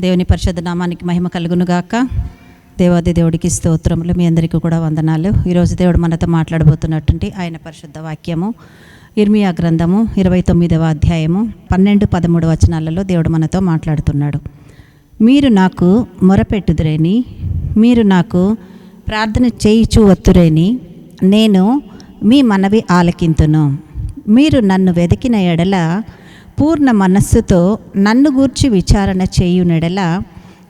దేవుని పరిశుద్ధ నామానికి మహిమ కలుగునుగాక. దేవాది దేవుడికి స్తోత్రములు మీ అందరికీ కూడా వందనాలు. ఈరోజు దేవుడు మనతో మాట్లాడబోతున్నటువంటి ఆయన పరిశుద్ధ వాక్యము ఇర్మియా గ్రంథము ఇరవై తొమ్మిదవ అధ్యాయము పన్నెండు పదమూడు వచనాలలో దేవుడు మనతో మాట్లాడుతున్నాడు. మీరు నాకు మొరపెట్టుదురేని మీరు నాకు ప్రార్థన చేయిచూ వత్తురేని నేను మీ మనవి ఆలకింతును. మీరు నన్ను వెతికిన ఎడల పూర్ణ మనస్సుతో నన్ను గూర్చి విచారణ చేయునెడల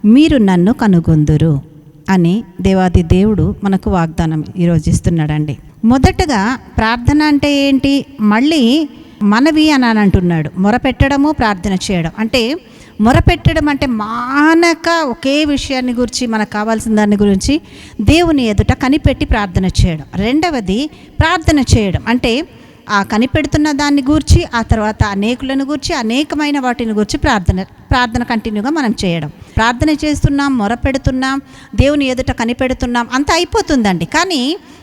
మీరు నన్ను కనుగొందురు అని దేవాది దేవుడు మనకు వాగ్దానం ఈరోజు ఇస్తున్నాడండి మొదటగా ప్రార్థన అంటే ఏంటి? మళ్ళీ మనవి అని అని అంటున్నాడు. మొరపెట్టడము ప్రార్థన చేయడం. అంటే మొరపెట్టడం అంటే మానక ఒకే విషయాన్ని గురించి మనకు కావాల్సిన దాని గురించి దేవుని ఎదుట కనిపెట్టి ప్రార్థన చేయడం. రెండవది ప్రార్థన చేయడం. అంటే ఆ కనిపెడుతున్న దాన్ని గూర్చి ఆ తర్వాత అనేకులను గూర్చి అనేకమైన వాటిని గూర్చి ప్రార్థన ప్రార్థన కంటిన్యూగా మనం చేయడం. ప్రార్థన చేస్తున్నాం మొరపెడుతున్నాం దేవుని ఎదుట కనిపెడుతున్నాం అంత అయిపోతుందండి. కానీ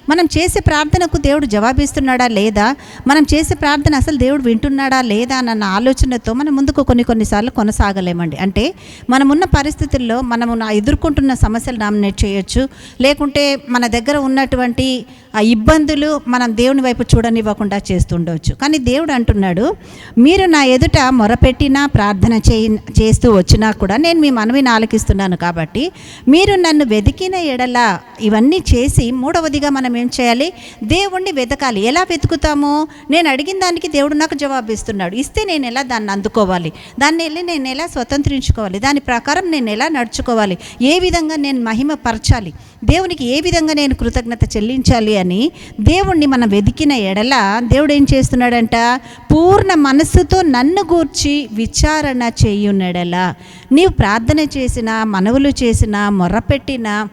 మనం చేసే ప్రార్థనకు దేవుడు జవాబిస్తున్నాడా లేదా? మనం చేసే ప్రార్థన అసలు దేవుడు వింటున్నాడా లేదా అన్న ఆలోచనతో మనం ముందుకు కొన్ని కొన్నిసార్లు కొనసాగలేమండి. అంటే మనమున్న పరిస్థితుల్లో మనము నా ఎదుర్కొంటున్న సమస్యలు నామినేట్ చేయొచ్చు. లేకుంటే మన దగ్గర ఉన్నటువంటి ఆ ఇబ్బందులు మనం దేవుని వైపు చూడనివ్వకుండా చేస్తుండవచ్చు కానీ దేవుడు అంటున్నాడు మీరు నా ఎదుట మొరపెట్టినా ప్రార్థన చేయి చేస్తూ వచ్చినా కూడా నేను మీ మనవిని ఆలకిస్తున్నాను కాబట్టి మీరు నన్ను వెతికిన ఎడల ఇవన్నీ చేసి మూడవదిగా మనం ఏం చేయాలి? దేవుణ్ణి వెతకాలి. ఎలా వెతుకుతాము? నేను అడిగిన దానికి దేవుడు నాకు జవాబు ఇస్తున్నాడు ఇస్తే నేను ఎలా దాన్ని అందుకోవాలి? దాన్ని వెళ్ళి నేను ఎలా స్వతంత్రించుకోవాలి? దాని ప్రకారం నేను ఎలా నడుచుకోవాలి? ఏ విధంగా నేను మహిమ పరచాలి దేవునికి ఏ విధంగా నేను కృతజ్ఞత చెల్లించాలి అని దేవుణ్ణి మనం వెతికిన ఎడల దేవుడు ఏం చేస్తున్నాడంట? పూర్ణ మనస్సుతో నన్ను గూర్చి విచారణ చేయునెడల. నీవు ప్రార్థన చేసిన మనవులు చేసిన మొర్రపెట్టిన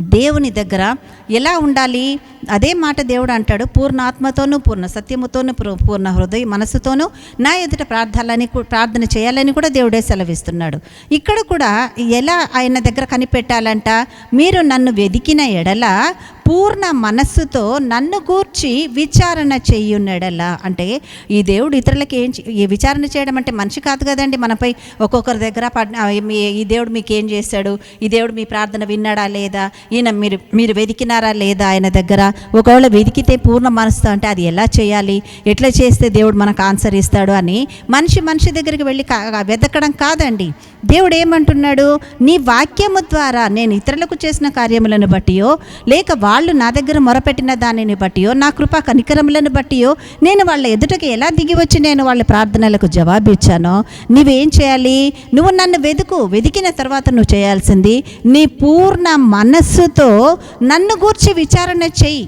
దేవుని దగ్గర ఎలా ఉండాలి? అదే మాట దేవుడు అంటాడు పూర్ణ ఆత్మతోనూ పూర్ణ సత్యముతోనూ పూర్ణ హృదయ మనసుతోనూ నా ఎదుట ప్రార్థనలని ప్రార్థన చేయాలని కూడా దేవుడే సెలవిస్తున్నాడు. ఇక్కడ కూడా ఎలా ఆయన దగ్గర కనిపెట్టాలంట మీరు నన్ను వెదికిన ఎడల పూర్ణ మనస్సుతో నన్ను గూర్చి విచారణ చెయ్యున్నడలా అంటే ఈ దేవుడు ఇతరులకి ఏం ఈ విచారణ చేయడం అంటే మనిషి కాదు కదండి మనపై. ఒక్కొక్కరి దగ్గర మీ- ఈ దేవుడు మీకు ఏం చేశాడు? ఈ దేవుడు మీ ప్రార్థన విన్నాడా లేదా? ఈయన మీరు మీరు వెతికినారా లేదా ఆయన దగ్గర? ఒకవేళ వెతికితే పూర్ణ మనసుతో అంటే అది ఎలా చేయాలి? ఎట్లా చేస్తే దేవుడు మనకు ఆన్సర్ ఇస్తాడు అని మనిషి మనిషి దగ్గరికి వెళ్ళి వెతకడం కాదండి. దేవుడు ఏమంటున్నాడు? నీ వాక్యము ద్వారా నేను ఇతరులకు చేసిన కార్యములను బట్టియో లేక వాళ్ళు నా దగ్గర మొరపెట్టిన దానిని బట్టియో నా కృపా కనికరములను బట్టియో నేను వాళ్ళ ఎదుటకి ఎలా దిగి వచ్చి నేను వాళ్ళ ప్రార్థనలకు జవాబు ఇచ్చానో నువ్వేం చేయాలి? నువ్వు నన్ను వెతుకు వెతికిన తర్వాత నువ్వు చేయాల్సింది నీ పూర్ణ మనస్సుతో నన్ను గూర్చి విచారణ చెయ్యి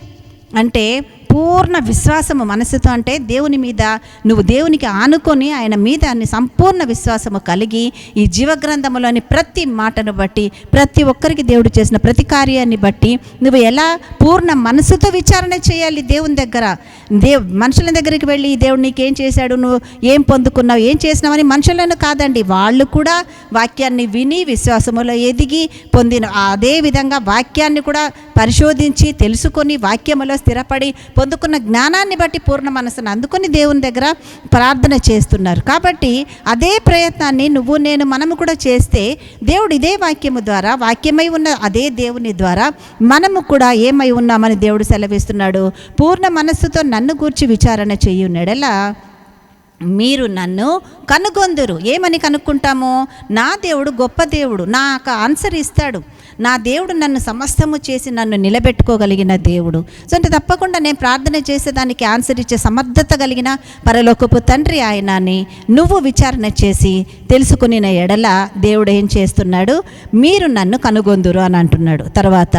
అంటే పూర్ణ విశ్వాసము మనసుతో అంటే దేవుని మీద నువ్వు దేవునికి ఆనుకొని ఆయన మీద సంపూర్ణ విశ్వాసము కలిగి ఈ జీవగ్రంథములోని ప్రతి మాటను బట్టి ప్రతి ఒక్కరికి దేవుడు చేసిన ప్రతి కార్యాన్ని బట్టి నువ్వు ఎలా పూర్ణ మనసుతో విచారణ చేయాలి దేవుని దగ్గర? దేవ్ మనుషుల దగ్గరికి వెళ్ళి ఈ దేవుడు నీకేం చేశాడు? నువ్వు ఏం పొందుకున్నావు? ఏం చేసినావని మనుషులను కాదండి. వాళ్ళు కూడా వాక్యాన్ని విని విశ్వాసములో ఎదిగి పొందిన అదే విధంగా వాక్యాన్ని కూడా పరిశోధించి తెలుసుకొని వాక్యములో స్థిరపడి పొందుకున్న జ్ఞానాన్ని బట్టి పూర్ణ మనసును అందుకుని దేవుని దగ్గర ప్రార్థన చేస్తున్నారు. కాబట్టి అదే ప్రయత్నాన్ని నువ్వు నేను మనము కూడా చేస్తే దేవుడు ఇదే వాక్యము ద్వారా వాక్యమై ఉన్న అదే దేవుని ద్వారా మనము కూడా ఏమై ఉన్నామని దేవుడు సెలవిస్తున్నాడు. పూర్ణ మనస్సుతో నన్ను గూర్చి విచారణ చెయ్యునెడలా మీరు నన్ను కనుగొందురు. ఏమని కనుక్కుంటాము? నా దేవుడు గొప్ప దేవుడు నాకు ఆన్సర్ ఇస్తాడు. నా దేవుడు నన్ను సమస్తము చేసి నన్ను నిలబెట్టుకోగలిగిన దేవుడు. సో అంటే తప్పకుండా నేను ప్రార్థన చేసేదానికి ఆన్సర్ ఇచ్చే సమర్థత కలిగిన పరలోకపు తండ్రి ఆయన అని నువ్వు విచారణ చేసి తెలుసుకునిన ఎడల దేవుడు ఏం చేస్తున్నాడు? మీరు నన్ను కనుగొందురు అని అంటున్నాడు. తర్వాత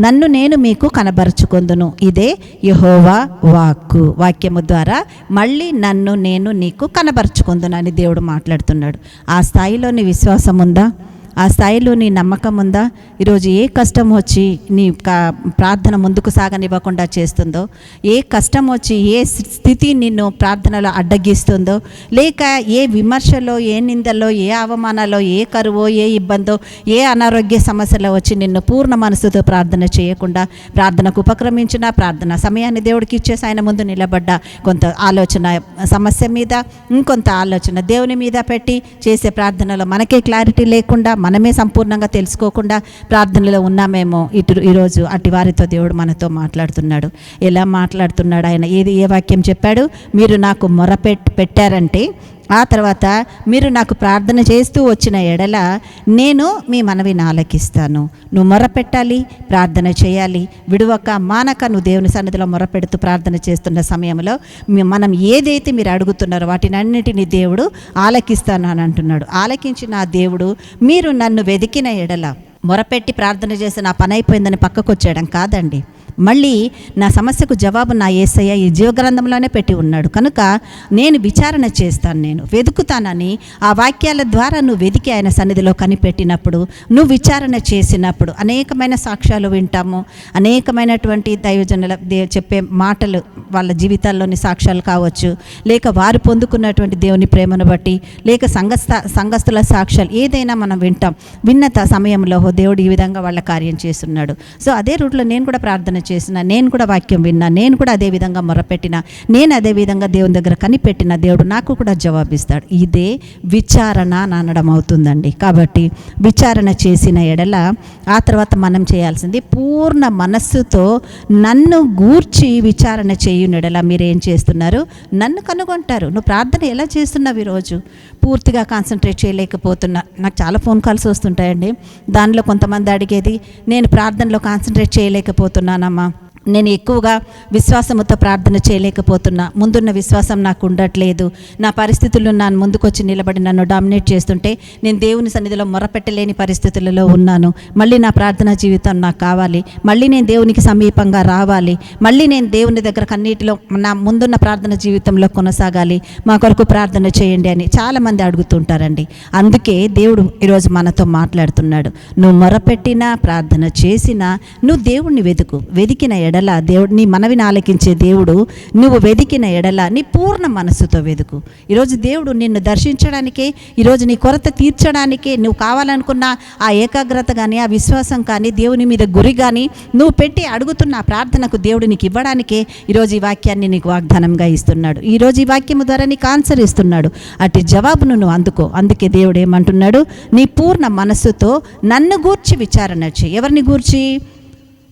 నన్ను నేను మీకు కనబరుచుకొందును. ఇదే యహోవా వాక్కు. వాక్యము ద్వారా మళ్ళీ నన్ను నేను నీకు కనబరుచుకుందునని దేవుడు మాట్లాడుతున్నాడు. ఆ స్థాయిలోని విశ్వాసం ఉందా ఆ స్థాయిలో నీ నమ్మకం ఉందా? ఈరోజు ఏ కష్టం వచ్చి నీ కా- ప్రార్థన ముందుకు సాగనివ్వకుండా చేస్తుందో? ఏ కష్టం వచ్చి ఏ స్థితి నిన్ను ప్రార్థనలో అడ్డగిస్తుందో? లేక ఏ విమర్శలో ఏ నిందలో ఏ అవమానాలో ఏ కరువో ఏ ఇబ్బందో ఏ అనారోగ్య సమస్యలో వచ్చి నిన్ను పూర్ణ మనసుతో ప్రార్థన చేయకుండా ప్రార్థనకు ఉపక్రమించిన ప్రార్థన సమయాన్ని దేవుడికి ఇచ్చేసి ఆయన ముందు నిలబడ్డ కొంత ఆలోచన సమస్య మీద ఇంకొంత ఆలోచన దేవుని మీద పెట్టి చేసే ప్రార్థనలో మనకే క్లారిటీ లేకుండా మనమే సంపూర్ణంగా తెలుసుకోకుండా ప్రార్థనలో ఉన్నామేమో ఇటు ఈరోజు అటు వారితో దేవుడు మనతో మాట్లాడుతున్నాడు. ఎలా మాట్లాడుతున్నాడు ఆయన? ఏది ఏ వాక్యం చెప్పాడు? మీరు నాకు మొరపెట్ పెట్టారంటే ఆ తర్వాత మీరు నాకు ప్రార్థన చేస్తూ వచ్చిన ఎడల నేను మీ మనవిని ఆలకిస్తాను నువ్వు మొరపెట్టాలి ప్రార్థన చేయాలి. విడువక మానక నువ్వు దేవుని సన్నిధిలో మొరపెడుతూ ప్రార్థన చేస్తున్న సమయంలో మనం ఏదైతే మీరు అడుగుతున్నారో వాటిని అన్నిటినీ దేవుడు ఆలకిస్తాను అని అంటున్నాడు. ఆలకించిన ఆ దేవుడు మీరు నన్ను వెదికిన ఎడల మొరపెట్టి ప్రార్థన చేసి నా పని అయిపోయిందని పక్కకు వచ్చేయడం కాదండి. మళ్ళీ నా సమస్యకు జవాబు నా ఏసయ్య ఈ జీవగ్రంథంలోనే పెట్టి ఉన్నాడు. కనుక నేను విచారణ చేస్తాను నేను వెతుకుతానని ఆ వాక్యాల ద్వారా నువ్వు వెతికి ఆయన సన్నిధిలో కనిపెట్టినప్పుడు నువ్వు విచారణ చేసినప్పుడు అనేకమైన సాక్ష్యాలు వింటాము. అనేకమైనటువంటి దైవజనుల దే- చెప్పే మాటలు వాళ్ళ జీవితాల్లోని సాక్ష్యాలు కావచ్చు. లేక వారు పొందుకున్నటువంటి దేవుని ప్రేమను బట్టి లేక సంఘస్థ సంఘస్థుల సాక్ష్యాలు ఏదైనా మనం వింటాం. విన్న సమయంలో దేవుడు ఈ విధంగా వాళ్ళ కార్యం చేస్తున్నాడు. సో అదే రూట్లో నేను కూడా ప్రార్థన చేసిన నేను కూడా వాక్యం విన్నా నేను కూడా అదే విధంగా మొరపెట్టిన నేను అదే విధంగా దేవుని దగ్గర కనిపెట్టిన దేవుడు నాకు కూడా జవాబిస్తాడు. ఇదే విచారణ నానడం అనడం అవుతుందండి. కాబట్టి విచారణ చేసిన ఎడల ఆ తర్వాత మనం చేయాల్సింది పూర్ణ మనస్సుతో నన్ను గూర్చి విచారణ చేయునెడల మీరు ఏం చేస్తున్నారు? నన్ను కనుగొంటారు. నువ్వు ప్రార్థన ఎలా చేస్తున్నావు ఈరోజు? పూర్తిగా కాన్సన్ట్రేట్ చేయలేకపోతున్నా. నాకు చాలా ఫోన్ కాల్స్ వస్తుంటాయండి. దానిలో కొంతమంది అడిగేది నేను ప్రార్థనలో కాన్సన్ట్రేట్ చేయలేకపోతున్నానమ్మా. నేను ఎక్కువగా విశ్వాసముతో ప్రార్థన చేయలేకపోతున్నా. ముందున్న విశ్వాసం నాకు ఉండట్లేదు. నా పరిస్థితులు నా ముందుకొచ్చి నిలబడి నన్ను డామినేట్ చేస్తుంటే నేను దేవుని సన్నిధిలో మొరపెట్టలేని పరిస్థితులలో ఉన్నాను. మళ్ళీ నా ప్రార్థన జీవితం నాకు కావాలి. మళ్ళీ నేను దేవునికి సమీపంగా రావాలి. మళ్ళీ నేను దేవుని దగ్గర కన్నీటిలో నా ముందున్న ప్రార్థన జీవితంలో కొనసాగాలి. మా కొరకు ప్రార్థన చేయండి అని చాలామంది అడుగుతుంటారండి. అందుకే దేవుడు ఈరోజు మనతో మాట్లాడుతున్నాడు. నువ్వు మొరపెట్టినా ప్రార్థన చేసినా నువ్వు దేవుణ్ణి వెతుకు వెతికిన ఎడల దేవుడు నీ మనవిని ఆలకించే దేవుడు నువ్వు వెదికిన ఎడల నీ పూర్ణ మనస్సుతో వెదుకు. ఈరోజు దేవుడు నిన్ను దర్శించడానికే ఈరోజు నీ కొరత తీర్చడానికే నువ్వు కావాలనుకున్న ఆ ఏకాగ్రత కానీ ఆ విశ్వాసం కానీ దేవుని మీద గురి కానీ నువ్వు పెట్టి అడుగుతున్న ఆ ప్రార్థనకు దేవుడు నీకు ఇవ్వడానికే ఈరోజు ఈ వాక్యాన్ని నీకు వాగ్దానంగా ఇస్తున్నాడు. ఈరోజు ఈ వాక్యము ద్వారా నీకు ఆన్సర్ ఇస్తున్నాడు. అటు జవాబును నువ్వు అందుకో. అందుకే దేవుడు ఏమంటున్నాడు? నీ పూర్ణ మనస్సుతో నన్ను గూర్చి విచారణ చేయి. ఎవరిని గూర్చి?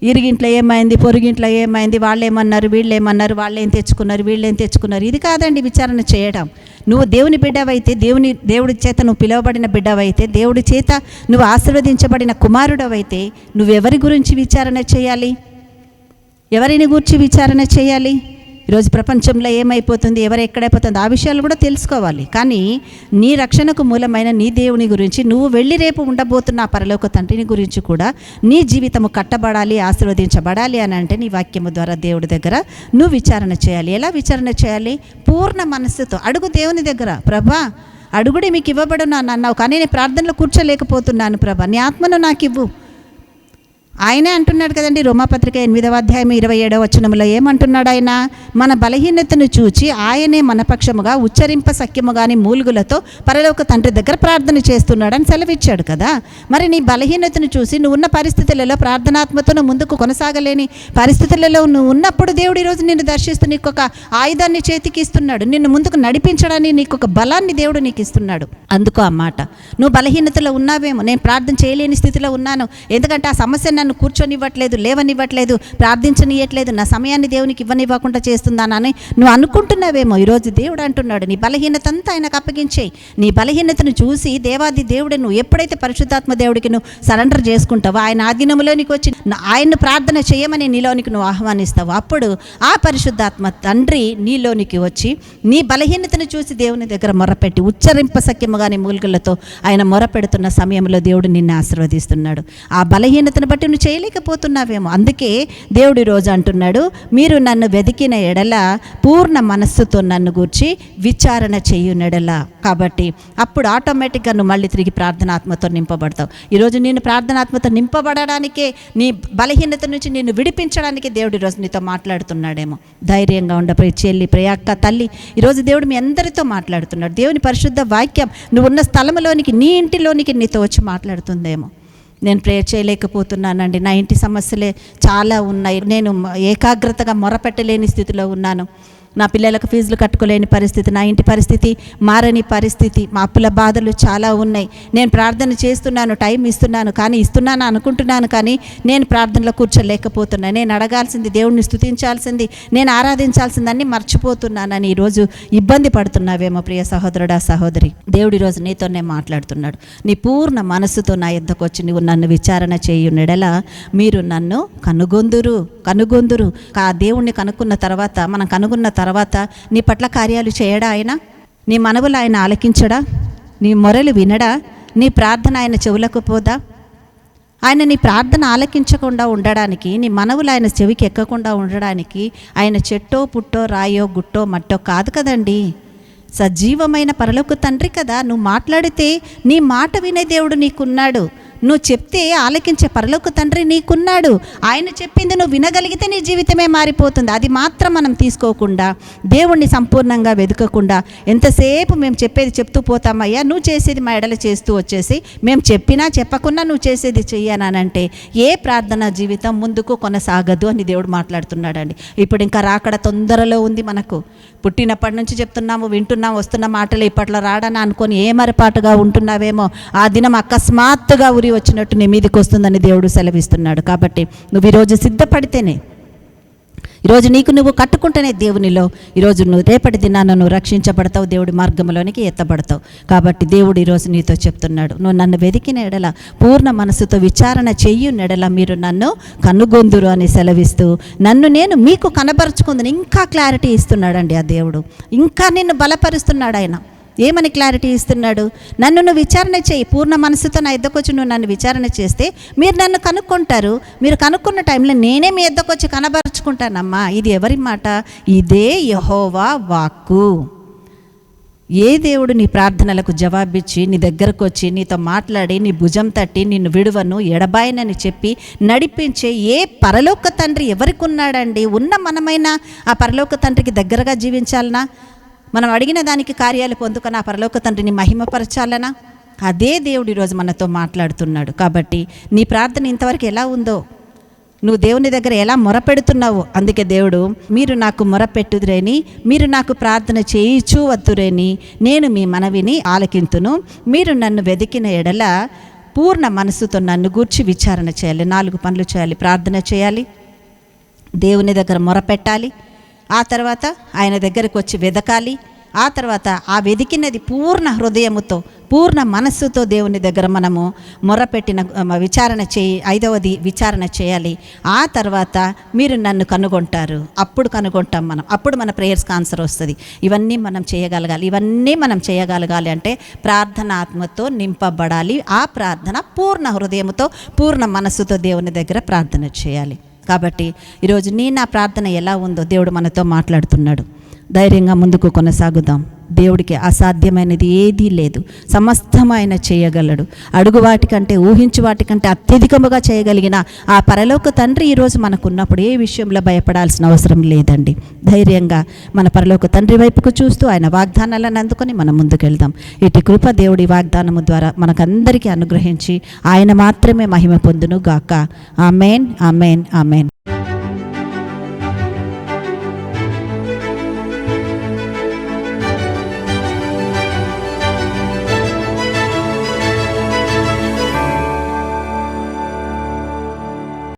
ఇరిగింట్లో ఏమైంది పొరుగింట్లో ఏమైంది వాళ్ళు ఏమన్నారు వీళ్ళు ఏమన్నారు వాళ్ళు ఏం తెచ్చుకున్నారు వీళ్ళు ఏం తెచ్చుకున్నారు? ఇది కాదండి విచారణ చేయడం. నువ్వు దేవుని బిడ్డవైతే దేవుని దేవుడి చేత నువ్వు పిలువబడిన బిడ్డవైతే దేవుడి చేత నువ్వు ఆశీర్వదించబడిన కుమారుడవైతే నువ్వెవరి గురించి విచారణ చేయాలి? ఎవరిని గూర్చి విచారణ చేయాలి? ఈరోజు ప్రపంచంలో ఏమైపోతుంది ఎవరు ఎక్కడైపోతుంది ఆ విషయాలు కూడా తెలుసుకోవాలి. కానీ నీ రక్షణకు మూలమైన నీ దేవుని గురించి నువ్వు వెళ్ళి రేపు ఉండబోతున్న ఆ పరలోక తండ్రిని గురించి కూడా నీ జీవితము కట్టబడాలి ఆశీర్వదించబడాలి అని అంటే నీ వాక్యము ద్వారా దేవుడి దగ్గర నువ్వు విచారణ చేయాలి. ఎలా విచారణ చేయాలి? పూర్ణ మనస్సుతో. అడుగు దేవుని దగ్గర ప్రభా అడుగుడి మీకు ఇవ్వబడున్నాను అన్నావు కానీ నేను ప్రార్థనలో కూర్చోలేకపోతున్నాను ప్రభా నీ ఆత్మను నాకు ఇవ్వు. ఆయనే అంటున్నాడు కదండి రోమాపత్రిక ఎనిమిదవ అధ్యాయం ఇరవై ఏడవ వచనంలో ఏమంటున్నాడు ఆయన? మన బలహీనతను చూచి ఆయనే మన పక్షముగా ఉచ్చరింప సఖ్యముగాని మూలుగులతో పరలోక తండ్రి దగ్గర ప్రార్థన చేస్తున్నాడని సెలవిచ్చాడు కదా. మరి నీ బలహీనతను చూసి నువ్వు ఉన్న పరిస్థితులలో ప్రార్థనాత్మతను ముందుకు కొనసాగలేని పరిస్థితులలో నువ్వు ఉన్నప్పుడు దేవుడు ఈరోజు నిన్ను దర్శిస్తూ నీకు ఒక ఆయుధాన్ని చేతికి ఇస్తున్నాడు. నిన్ను ముందుకు నడిపించడానికి నీకు ఒక బలాన్ని దేవుడు నీకు ఇస్తున్నాడు అందుకో ఆ మాట. నువ్వు బలహీనతలో ఉన్నావేమో నేను ప్రార్థన చేయలేని స్థితిలో ఉన్నాను. ఎందుకంటే ఆ సమస్య నన్ను కూర్చొనివ్వట్లేదు లేవనివ్వట్లేదు ప్రార్థించనియట్లేదు నా సమయాన్ని దేవునికి ఇవ్వనివ్వకుండా చేస్తుందానని నువ్వు అనుకుంటున్నావేమో. ఈరోజు దేవుడు అంటున్నాడు నీ బలహీనత అంతా ఆయనకు అప్పగించేయి. నీ బలహీనతను చూసి దేవాది దేవుడు నువ్వు ఎప్పుడైతే పరిశుద్ధాత్మ దేవుడికి నువ్వు సరెండర్ చేసుకుంటావో ఆయన ఆధీనంలోనికి వచ్చి ఆయన్ను ప్రార్థన చేయమని నీలోనికి నువ్వు ఆహ్వానిస్తావు. అప్పుడు ఆ పరిశుద్ధాత్మ తండ్రి నీలోనికి వచ్చి నీ బలహీనతను చూసి దేవుని దగ్గర మొరపెట్టి ఉచ్చరింప సఖ్యముగాని మూలికలతో ఆయన మొరపెడుతున్న సమయంలో దేవుడు నిన్ను ఆశీర్వదిస్తున్నాడు. ఆ బలహీనతను బట్టి నువ్వు చేయలేకపోతున్నావేమో. అందుకే దేవుడు ఈరోజు అంటున్నాడు మీరు నన్ను వెతికిన ఎడల పూర్ణ మనస్సుతో నన్ను గూర్చి విచారణ చేయునెడల. కాబట్టి అప్పుడు ఆటోమేటిక్గా నువ్వు మళ్ళీ తిరిగి ప్రార్థనాత్మతో నింపబడతావు. ఈరోజు నేను ప్రార్థనాత్మతో నింపబడడానికే నీ బలహీనత నుంచి నిన్ను విడిపించడానికి దేవుడు ఈరోజు నీతో మాట్లాడుతున్నాడేమో. ధైర్యంగా ఉండ చెల్లి ప్రయాక్క తల్లి. ఈరోజు దేవుడు మీ అందరితో మాట్లాడుతున్నాడు. దేవుని పరిశుద్ధ వాక్యం నువ్వు ఉన్న స్థలంలోనికి నీ ఇంటిలోనికి నీతో వచ్చి మాట్లాడుతుందేమో. నేను ప్రేయర్ చేయలేకపోతున్నానండి. నా ఇంటి సమస్యలే చాలా ఉన్నాయి. నేను ఏకాగ్రతగా మొరపెట్టలేని స్థితిలో ఉన్నాను. నా పిల్లలకు ఫీజులు కట్టుకోలేని పరిస్థితి నా ఇంటి పరిస్థితి మారని పరిస్థితి మా అప్పుల బాధలు చాలా ఉన్నాయి. నేను ప్రార్థన చేస్తున్నాను టైం ఇస్తున్నాను కానీ ఇస్తున్నాను అనుకుంటున్నాను కానీ నేను ప్రార్థనలో కూర్చోలేకపోతున్నాను నేను అడగాల్సింది దేవుణ్ణి స్తుతించాల్సింది నేను ఆరాధించాల్సిందని మర్చిపోతున్నానని ఈరోజు ఇబ్బంది పడుతున్నావేమో ప్రియ సహోదరుడా సహోదరి. దేవుడు ఈరోజు నీతోనే మాట్లాడుతున్నాడు. నీ పూర్ణ మనస్సుతో నా ఎద్దకు వచ్చి నువ్వు నన్ను విచారణ చేయున్నడల మీరు నన్ను కనుగొందురు కనుగొందురు. ఆ దేవుణ్ణి కనుక్కున్న తర్వాత మనం కనుగొన్న తర్వాత నీ పట్ల కార్యాలు చేయడా ఆయన? నీ మనవులు ఆయన ఆలకించడా? నీ మొరలు వినడా? నీ ప్రార్థన ఆయన చెవులకు పోదా? ఆయన నీ ప్రార్థన ఆలకించకుండా ఉండడానికి నీ మనవులు ఆయన చెవికి ఎక్కకుండా ఉండడానికి ఆయన చెట్టో పుట్టో రాయో గుట్టో మట్టో కాదు కదండి. సజీవమైన పరలోక తండ్రి కదా. నువ్వు మాట్లాడితే నీ మాట వినే దేవుడు నీకున్నాడు. నువ్వు చెప్తే ఆలకించే పరలోక తండ్రి నీకున్నాడు. ఆయన చెప్పింది నువ్వు వినగలిగితే నీ జీవితమే మారిపోతుంది. అది మాత్రం మనం తీసుకోకుండా దేవుణ్ణి సంపూర్ణంగా వెతకకుండా ఎంతసేపు మేము చెప్పేది చెప్తూ పోతామయ్యా నువ్వు చేసేది మా ఎడల చేస్తూ వచ్చేసి మేము చెప్పినా చెప్పకుండా నువ్వు చేసేది చెయ్యనానంటే ఏ ప్రార్థన జీవితం ముందుకు కొనసాగదు అని దేవుడు మాట్లాడుతున్నాడండి. ఇప్పుడు ఇంకా రాకడ తొందరలో ఉంది మనకు. పుట్టినప్పటి నుంచి చెప్తున్నాము వింటున్నాము వస్తున్న మాటలు ఇప్పట్లో రాడని అనుకొని ఏ మరపాటుగా ఉంటున్నావేమో. ఆ దినం అకస్మాత్తుగా ఉరి వచ్చినట్టు నీ మీదకి వస్తుందని దేవుడు సెలవిస్తున్నాడు. కాబట్టి నువ్వు ఈరోజు సిద్ధపడితేనే ఈరోజు నీకు నువ్వు కట్టుకుంటేనే దేవునిలో ఈరోజు నువ్వు రేపటి దినాన నువ్వు రక్షించబడతావు దేవుడి మార్గంలోనికి ఎత్తబడతావు. కాబట్టి దేవుడు ఈరోజు నీతో చెప్తున్నాడు నువ్వు నన్ను వెతికిన ఎడల పూర్ణ మనసుతో విచారణ చెయ్యి నెడల మీరు నన్ను కనుగొందురు అని సెలవిస్తూ నన్ను నేను మీకు కనబరుచుకుందని ఇంకా క్లారిటీ ఇస్తున్నాడండి ఆ దేవుడు. ఇంకా నిన్ను బలపరుస్తున్నాడు ఆయన. ఏమని క్లారిటీ ఇస్తున్నాడు? నన్ను నువ్వు విచారణ చేయి. పూర్ణ మనసుతో నా ఎద్దకొచ్చి నువ్వు నన్ను విచారణ చేస్తే మీరు నన్ను కనుక్కుంటారు. మీరు కనుక్కున్న టైంలో నేనే మీ ఎద్దకొచ్చి కనబరుచుకుంటానమ్మా. ఇది ఎవరి మాట? ఇదే యహోవా వాక్కు. ఏ దేవుడు నీ ప్రార్థనలకు జవాబిచ్చి నీ దగ్గరకు వచ్చి నీతో మాట్లాడి నీ భుజం తట్టి నిన్ను విడువను ఎడబాయనని చెప్పి నడిపించే ఏ పరలోక తండ్రి ఎవరికి ఉన్నాడండి ఉన్న మనమైనా ఆ పరలోక తండ్రికి దగ్గరగా జీవించాలనా? మనం అడిగిన దానికి కార్యాలు పొందుక నా పరలోక తండ్రిని మహిమపరచాలనా? అదే దేవుడు ఈరోజు మనతో మాట్లాడుతున్నాడు. కాబట్టి నీ ప్రార్థన ఇంతవరకు ఎలా ఉందో నువ్వు దేవుని దగ్గర ఎలా మొరపెడుతున్నావు అందుకే దేవుడు మీరు నాకు మొరపెట్టుదురేని మీరు నాకు ప్రార్థన చేయిచు వద్దురేని నేను మీ మనవిని ఆలకింతును. మీరు నన్ను వెతికిన ఎడల పూర్ణ మనసుతో నన్ను గూర్చి విచారణ చేయాలి నాలుగు పనులు చేయాలి ప్రార్థన చేయాలి దేవుని దగ్గర మొరపెట్టాలి ఆ తర్వాత ఆయన దగ్గరకు వచ్చి వెదకాలి. ఆ తర్వాత ఆ వెదికినది పూర్ణ హృదయముతో పూర్ణ మనస్సుతో దేవుని దగ్గర మనము మొరపెట్టిన విచారణ చేయి ఐదవది విచారణ చేయాలి. ఆ తర్వాత మీరు నన్ను కనుగొంటారు. అప్పుడు కనుగొంటాం మనం. అప్పుడు మన ప్రేయర్స్కి ఆన్సర్ వస్తుంది. ఇవన్నీ మనం చేయగలగాలి. ఇవన్నీ మనం చేయగలగాలి అంటే ప్రార్థనాత్మతో నింపబడాలి. ఆ ప్రార్థన పూర్ణ హృదయముతో పూర్ణ మనస్సుతో దేవుని దగ్గర ప్రార్థన చేయాలి. కాబట్టి ఈరోజు నీ నా ప్రార్థన ఎలా ఉందో దేవుడు మనతో మాట్లాడుతున్నాడు. ధైర్యంగా ముందుకు కొనసాగుదాం. దేవుడికి అసాధ్యమైనది ఏదీ లేదు. సమస్తం ఆయన చేయగలడు. అడుగు వాటికంటే ఊహించు వాటికంటే అత్యధికముగా చేయగలిగిన ఆ పరలోక తండ్రి ఈరోజు మనకున్నప్పుడు ఏ విషయంలో భయపడాల్సిన అవసరం లేదండి. ధైర్యంగా మన పరలోక తండ్రి వైపుకు చూస్తూ ఆయన వాగ్దానాలను అందుకొని మనం ముందుకెళ్దాం. ఇటు కృప దేవుడి వాగ్దానము ద్వారా మనకందరికీ అనుగ్రహించి ఆయన మాత్రమే మహిమ పొందును గాక ఆమెన్ ఆమెన్ ఆమెన్.